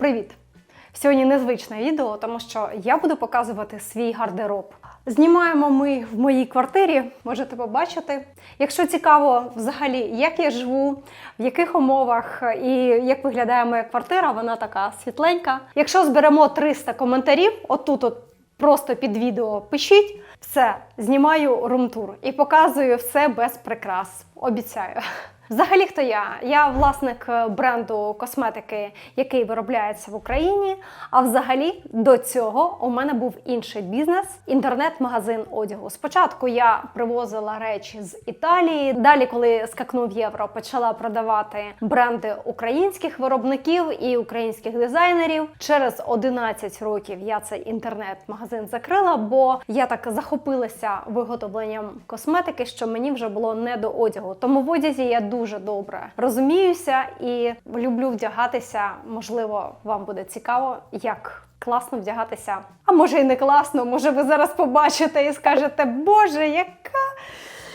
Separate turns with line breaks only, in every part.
Привіт! Сьогодні незвичне відео, тому що я буду показувати свій гардероб. Знімаємо ми в моїй квартирі, можете побачити. Якщо цікаво, взагалі, як я живу, в яких умовах і як виглядає моя квартира, вона така світленька. Якщо зберемо 300 коментарів, отут от просто під відео пишіть, все, знімаю румтур і показую все без прикрас. Обіцяю. Взагалі, хто я? Я власник е, бренду косметики, який виробляється в Україні. А взагалі до цього у мене був інший бізнес інтернет-магазин одягу. Спочатку я привозила речі з Італії. Далі, коли скакнув євро, почала продавати бренди українських виробників і українських дизайнерів. Через 11 років я цей інтернет-магазин закрила, бо я так захопилася виготовленням косметики, що мені вже було не до одягу. Тому в одязі я дуже добре розуміюся і люблю вдягатися. Можливо, вам буде цікаво, як класно вдягатися. А може і не класно, може ви зараз побачите і скажете, Боже, яка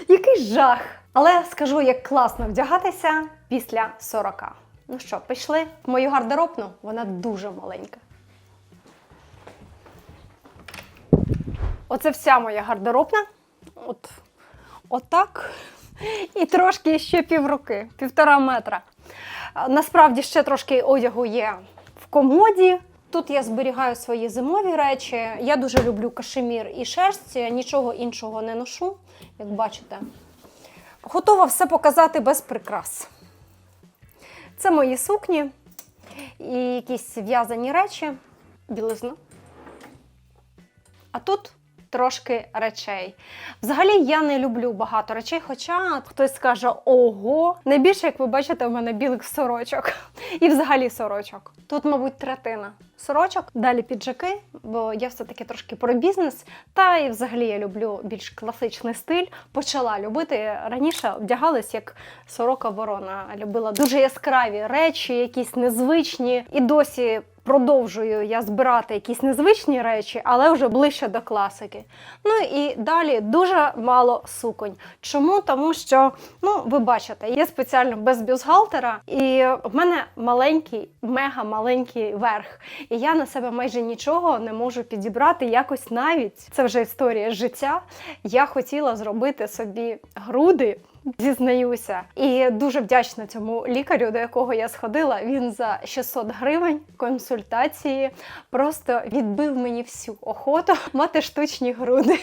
який жах! Але скажу, як класно вдягатися після 40. Ну що, пішли в мою гардеробну? Вона дуже маленька. Оце вся моя гардеробна. От, отак. І трошки ще півруки, півтора метра. Насправді ще трошки одягу є в комоді. Тут я зберігаю свої зимові речі. Я дуже люблю кашемір і шерсть, нічого іншого не ношу, як бачите. Готова все показати без прикрас. Це мої сукні і якісь в'язані речі, білизна. А тут трошки речей. Взагалі я не люблю багато речей, хоча хтось скаже: ого, найбільше, як ви бачите, в мене білих сорочок. І взагалі сорочок. Тут, мабуть, третина сорочок, далі піджаки, бо я все-таки трошки про бізнес. Та і взагалі я люблю більш класичний стиль. Почала любити. Раніше вдягалась як сорока ворона. Любила дуже яскраві речі, якісь незвичні. І досі продовжую я збирати якісь незвичні речі, але вже ближче до класики. Ну і далі дуже мало суконь. Чому? Тому що, ну, ви бачите, є спеціально без бюстгальтера, і в мене маленький, мега маленький верх. І я на себе майже нічого не можу підібрати. Якось навіть це вже історія життя. Я хотіла зробити собі груди. Зізнаюся, і дуже вдячна цьому лікарю, до якого я сходила. Він за 600 гривень консультації просто відбив мені всю охоту мати штучні груди.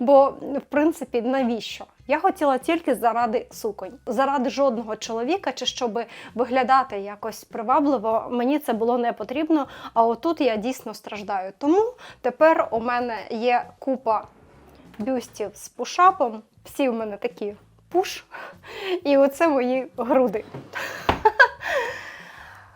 Бо, в принципі, навіщо? Я хотіла тільки заради суконь, заради жодного чоловіка, чи щоб виглядати якось привабливо, мені це було не потрібно. А отут я дійсно страждаю. Тому тепер у мене є купа бюстів з пушапом. Всі в мене такі пуш. І оце мої груди.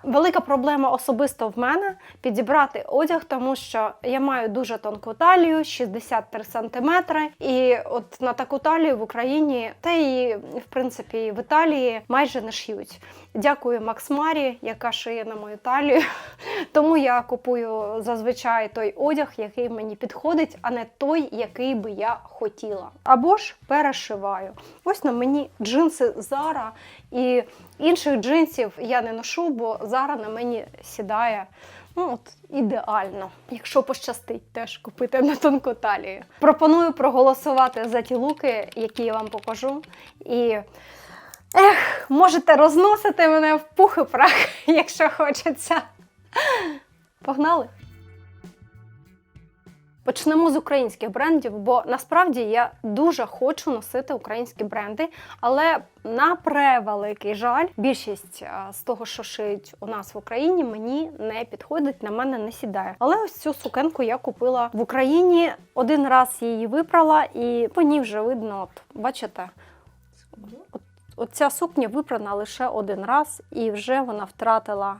Велика проблема особисто в мене підібрати одяг, тому що я маю дуже тонку талію, 63 см. І от на таку талію в Україні, та і в принципі в Італії майже не шиють. Дякую Макс Марі, яка шиє на мою талію. Тому я купую зазвичай той одяг, який мені підходить, а не той, який би я хотіла. Або ж перешиваю. Ось на мені джинси Zara і інших джинсів я не ношу, бо Zara на мені сідає. Ну от ідеально, якщо пощастить теж купити на тонку талію. Пропоную проголосувати за ті луки, які я вам покажу. І ех, можете розносити мене в пух і прах, якщо хочеться. Погнали! Почнемо з українських брендів, бо насправді я дуже хочу носити українські бренди, але на превеликий жаль, більшість з того, що шиють у нас в Україні, мені не підходить, на мене не сідає. Але ось цю сукенку я купила в Україні. Один раз її випрала, і по ній вже видно, от бачите, от, от ця сукня випрана лише один раз, і вже вона втратила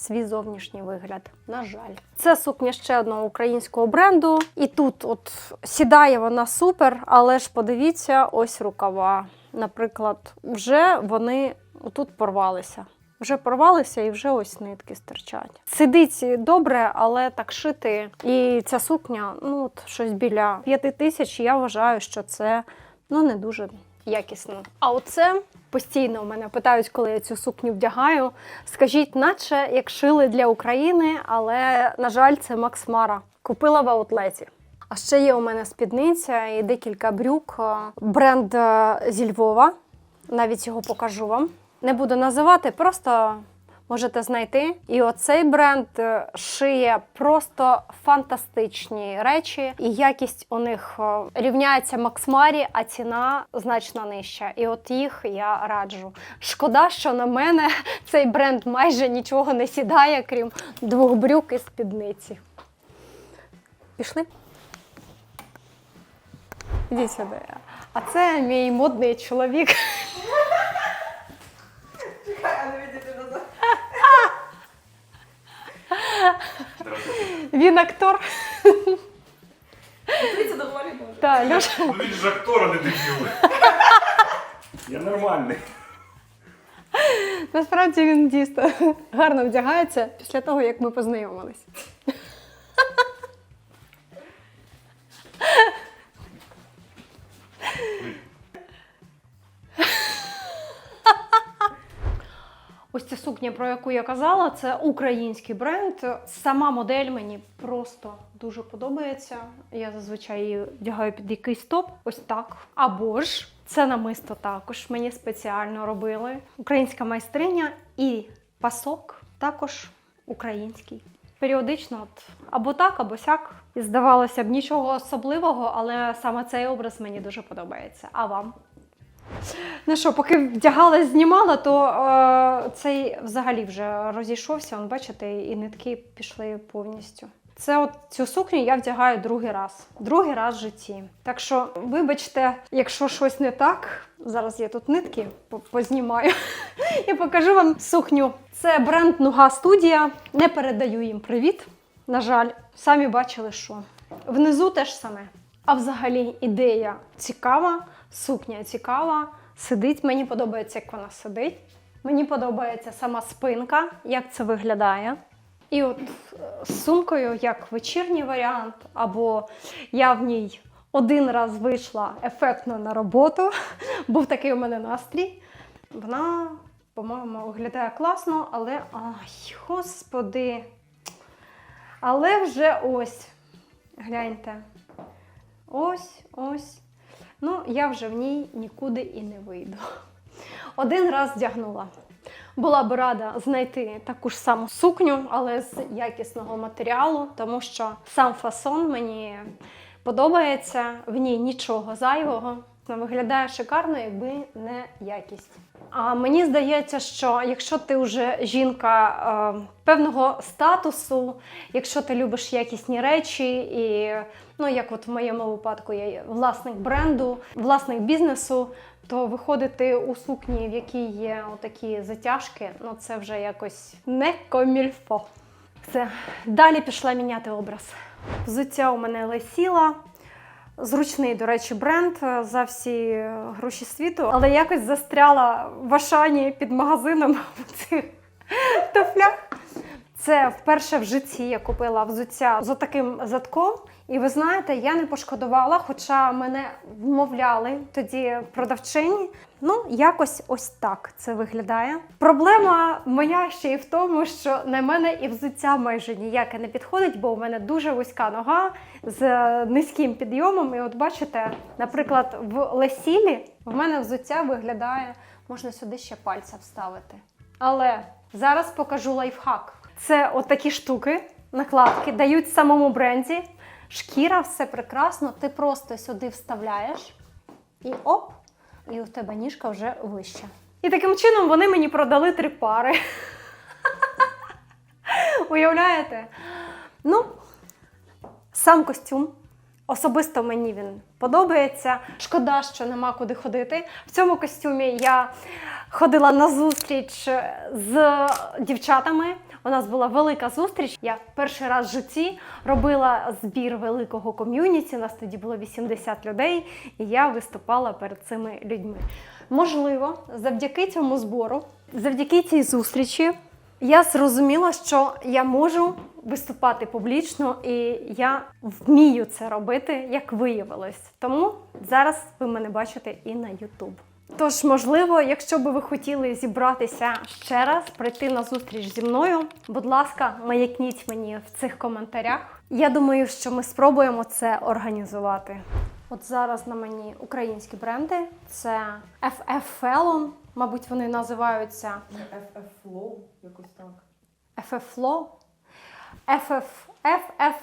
свій зовнішній вигляд. На жаль, це сукня ще одного українського бренду. І тут от сідає вона супер, але ж подивіться, ось рукава. Наприклад, вже вони тут порвалися. Вже порвалися і вже ось нитки стирчать. Сидить добре, але так шити. І ця сукня, ну от щось біля п'яти тисяч. Я вважаю, що це ну не дуже якісно. А оце Постійно у мене питають, коли я цю сукню вдягаю. Скажіть, наче як шили для України, але, на жаль, це Макс Мара. Купила в аутлеті. А ще є у мене спідниця і декілька брюк. е, Бренд е, зі Львова. Навіть його покажу вам. Не буду називати, просто можете знайти. І оцей бренд е, шиє просто фантастичні речі, і якість у них е, рівняється Максмарі, а ціна значно нижча. І от їх я раджу. Шкода, що на мене цей бренд майже нічого не сідає, крім двох брюк і спідниці. Пішли? Іди сюди. А це мій модний чоловік. Він актор.
Дивіться, доволі може.
Та, Льоша.
Ну він ж актор, а не дебіл. Я нормальний.
Насправді він дійсно гарно вдягається після того, як ми познайомились. Ось ця сукня, про яку я казала, це український бренд. Сама модель мені просто дуже подобається. Я зазвичай її вдягаю під якийсь топ, ось так. Або ж це намисто також мені спеціально робили. Українська майстриня і пасок також український. Періодично, от або так, або сяк. І здавалося б, нічого особливого, але саме цей образ мені дуже подобається. А вам? Ну що, поки вдягалась, знімала, то е, цей взагалі вже розійшовся. Он, бачите, і нитки пішли повністю. Це от цю сукню я вдягаю другий раз. Другий раз в житті. Так що, вибачте, якщо щось не так, зараз я тут нитки познімаю і покажу вам сукню. Це бренд Нуга Студія. Не передаю їм привіт. На жаль, самі бачили, що внизу теж саме. А взагалі ідея цікава, сукня цікава, сидить. Мені подобається, як вона сидить. Мені подобається сама спинка, як це виглядає. І от е, з сумкою, як вечірній варіант, або я в ній один раз вийшла ефектно на роботу, був такий у мене настрій. Вона, по-моєму, виглядає класно, але ай, господи. Але вже ось, гляньте. Ось, ось. Я вже в ній нікуди і не вийду. Один раз вдягнула. Була б рада знайти таку ж саму сукню, але з якісного матеріалу, тому що сам фасон мені подобається, в ній нічого зайвого. Виглядає шикарно, якби не якість. А мені здається, що якщо ти вже жінка е, певного статусу, якщо ти любиш якісні речі, і ну як от в моєму випадку я власник бренду, власник бізнесу, то виходити у сукні, в якій є отакі затяжки, ну це вже якось не комільфо. Все, далі пішла міняти образ. Взуття у мене лесіла. Зручний, до речі, бренд е, за всі е, гроші світу, але якось застряла в Ашані під магазином в цих туфлях. Це вперше в житті я купила взуття з таким задком. І ви знаєте, я не пошкодувала, хоча мене вмовляли тоді продавчині. Ну, якось ось так це виглядає. Проблема моя ще й в тому, що на мене і взуття майже ніяке не підходить, бо у мене дуже вузька нога з низьким підйомом. І от бачите, наприклад, в лесілі в мене взуття виглядає, можна сюди ще пальця вставити. Але зараз покажу лайфхак. Це от штуки, накладки, дають самому бренді. Шкіра, все прекрасно, ти просто сюди вставляєш і оп, і у тебе ніжка вже вища. І таким чином вони мені продали три пари. Уявляєте? Ну, сам костюм. Особисто мені він подобається. Шкода, що нема куди ходити. В цьому костюмі я ходила на зустріч з дівчатами. У нас була велика зустріч. Я перший раз в житті робила збір великого ком'юніті. Нас тоді було 80 людей, і я виступала перед цими людьми. Можливо, завдяки цьому збору, завдяки цій зустрічі, я зрозуміла, що я можу виступати публічно, і я вмію це робити, як виявилось. Тому зараз ви мене бачите і на YouTube. Тож, можливо, якщо би ви хотіли зібратися ще раз, прийти на зустріч зі мною, будь ласка, маякніть мені в цих коментарях. Я думаю, що ми спробуємо це організувати. От зараз на мені українські бренди. Це FF Felon, мабуть, вони називаються
FF Flow, якось так.
FF Flow, FF, FF.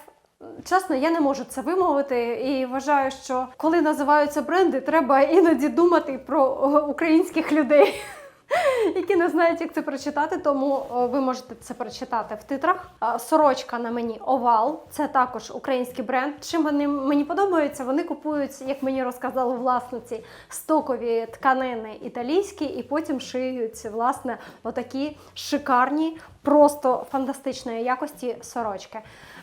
Чесно, я не можу це вимовити і вважаю, що коли називаються бренди, треба іноді думати про українських людей, які не знають, як це прочитати. Тому ви можете це прочитати в титрах. Сорочка на мені Овал, це також український бренд. Чим вони мені подобаються? Вони купують, як мені розказали власниці, стокові тканини італійські, і потім шиють власне отакі шикарні, просто фантастичної якості сорочки.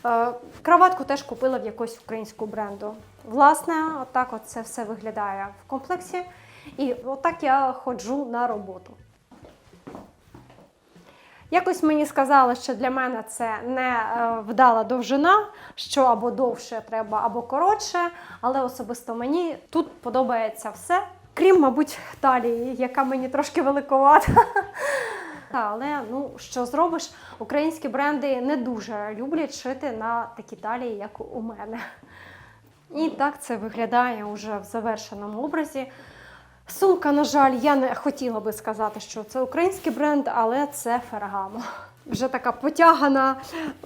Е, Краватку теж купила в якогось українського бренду. Власне, отак от це все виглядає в комплексі. І отак я ходжу на роботу. Якось мені сказали, що для мене це не е, вдала довжина, що або довше треба, або коротше. Але особисто мені тут подобається все, крім, мабуть, талії, яка мені трошки великовата. Але ну що зробиш, українські бренди не дуже люблять шити на такі талії, як у мене. І так це виглядає уже в завершеному образі. Сумка, на жаль, я не хотіла би сказати, що це український бренд, але це Феррагамо. Вже така потягана,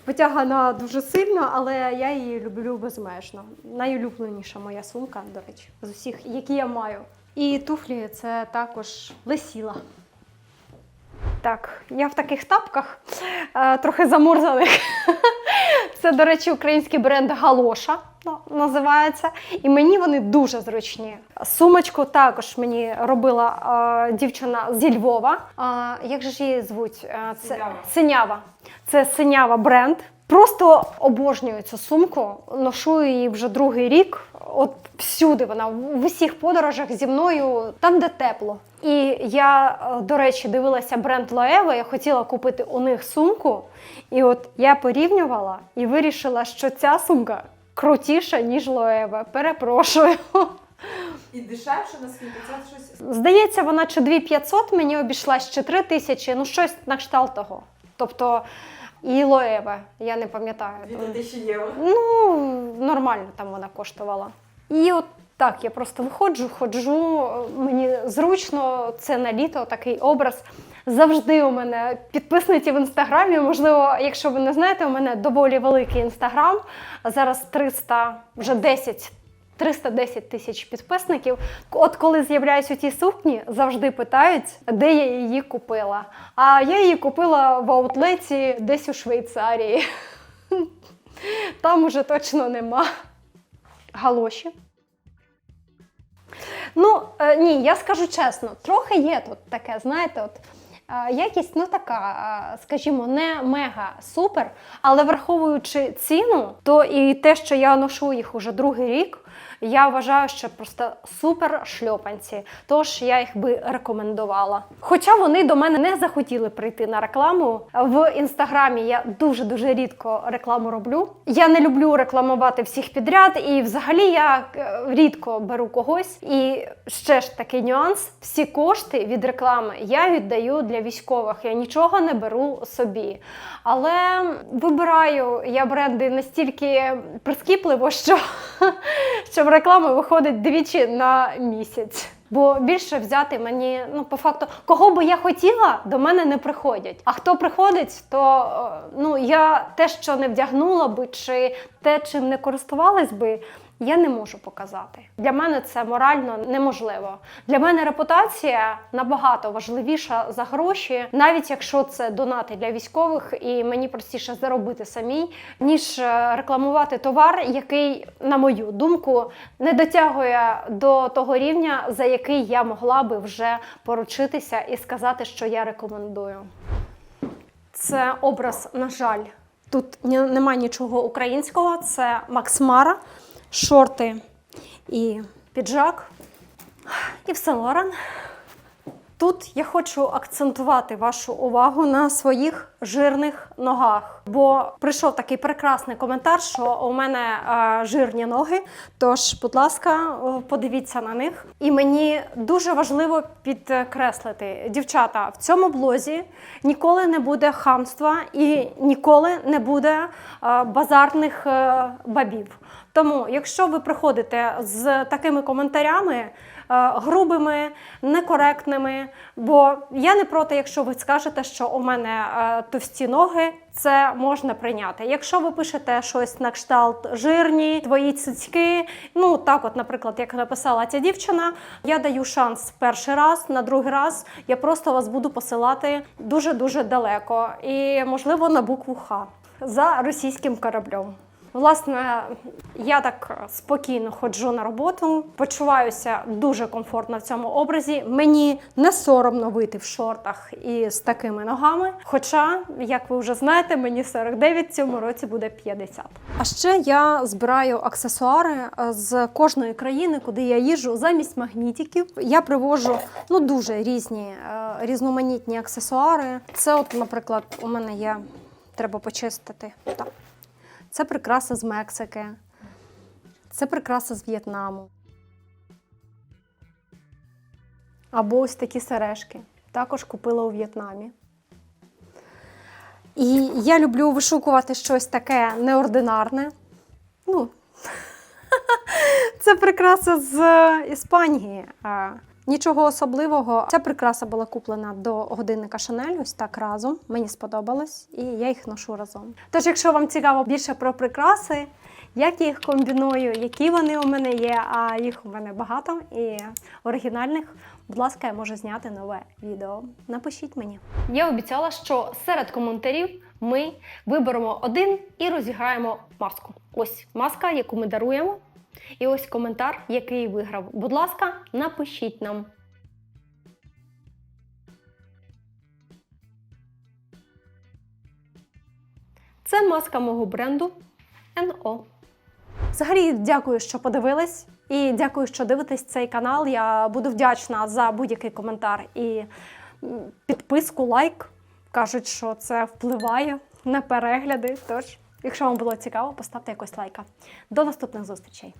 потягана дуже сильно, але я її люблю безмежно. Найулюбленіша моя сумка, до речі, з усіх, які я маю. І туфлі це також лесіла. Так, я в таких тапках, е, трохи замурзаних. Це, до речі, український бренд Галоша ну, називається. І мені вони дуже зручні. Сумочку також мені робила е, дівчина зі Львова. А, як же ж її звуть? Е, Це
Синява.
Синява. Це Синява бренд. Просто обожнюю цю сумку. Ношу її вже другий рік. От всюди вона в усіх подорожах зі мною, там, де тепло. І я, е, до речі, дивилася бренд Loewe, я хотіла купити у них сумку. І от я порівнювала і вирішила, що ця сумка крутіша, ніж Loewe. Перепрошую.
І дешевше, наскільки це щось.
Здається, вона чи 2500 мені обійшлась, чи 3000, ну щось на кшталт того. Тобто і Loewe, я не пам'ятаю.
Від тисячі євро.
Ну, нормально там вона коштувала. І от так, я просто виходжу, ходжу, мені зручно, це на літо такий образ. Завжди у мене підписниці в інстаграмі. Можливо, якщо ви не знаєте, у мене доволі великий інстаграм. Зараз 300, вже 10 310 тисяч підписників. От коли з'являюсь у тій сукні, завжди питають, де я її купила. А я її купила в аутлеті десь у Швейцарії. Там уже точно нема. Галоші. Ну, е, ні, я скажу чесно, трохи є тут таке, знаєте, от. е, Якість ну така, е, скажімо, не мега супер, але враховуючи ціну, то і те, що я ношу їх уже другий рік, я вважаю, що просто супер шльопанці. Тож я їх би рекомендувала. Хоча вони до мене не захотіли прийти на рекламу. В інстаграмі я дуже дуже рідко рекламу роблю. Я не люблю рекламувати всіх підряд, і взагалі я е, рідко беру когось. І ще ж такий нюанс: всі кошти від реклами я віддаю для військових. Я нічого не беру собі. Але вибираю я бренди настільки прискіпливо, що, що в реклами виходить двічі на місяць. Бо більше взяти мені, ну по факту, кого би я хотіла, до мене не приходять. А хто приходить, то е, ну я те, що не вдягнула би, чи те, чим не користувалась би. Я не можу показати. Для мене це морально неможливо. Для мене репутація набагато важливіша за гроші, навіть якщо це донати для військових, і мені простіше заробити самій, ніж е, рекламувати товар, який, на мою думку, не дотягує до того рівня, за який я могла би вже поручитися і сказати, що я рекомендую. Це образ, на жаль, тут ні- нема нічого українського. Це Макс Мара, шорти і піджак. І все Лорен. Тут я хочу акцентувати вашу увагу на своїх жирних ногах, бо прийшов такий прекрасний коментар, що у мене е, жирні ноги. Тож, будь ласка, подивіться на них. І мені дуже важливо підкреслити, дівчата, в цьому блозі ніколи не буде хамства і ніколи не буде е, базарних е, бабів. Тому, якщо ви приходите з такими коментарями, е, грубими, некоректними, бо я не проти, якщо ви скажете, що у мене е, товсті ноги, це можна прийняти. Якщо ви пишете щось на кшталт жирні, твої цицьки, ну так, от, наприклад, як написала ця дівчина, я даю шанс перший раз, на другий раз я просто вас буду посилати дуже дуже далеко і, можливо, на букву Х за російським кораблем. Власне, я так спокійно ходжу на роботу, почуваюся дуже комфортно в цьому образі. Мені не соромно вийти в шортах і з такими ногами. Хоча, як ви вже знаєте, мені 49, в цьому році буде 50. А ще я збираю аксесуари е, з кожної країни, куди я їжджу, замість магнітиків. Я привожу ну дуже різні е, різноманітні аксесуари. Це, от, наприклад, у мене є. Треба почистити. Так. Це прикраса з Мексики. Це прикраса з В'єтнаму. Або ось такі сережки. Також купила у В'єтнамі. І я люблю вишукувати щось таке неординарне. Ну, це прикраса з Іспанії. Нічого особливого. Ця прикраса була куплена до годинника Шанель, ось так разом. Мені сподобалось, і я їх ношу разом. Тож, якщо вам цікаво більше про прикраси, як я їх комбіную, які вони у мене є, а їх у мене багато і оригінальних, будь ласка, я можу зняти нове відео. Напишіть мені. Я обіцяла, що серед коментарів ми виберемо один і розіграємо маску. Ось маска, яку ми даруємо. І ось коментар, який виграв. Будь ласка, напишіть нам. Це маска мого бренду NO. Взагалі, дякую, що подивились. І дякую, що дивитесь цей канал. Я буду вдячна за будь-який коментар і підписку, лайк. Кажуть, що це впливає на перегляди. Тож, якщо вам було цікаво, поставте якось лайка. До наступних зустрічей!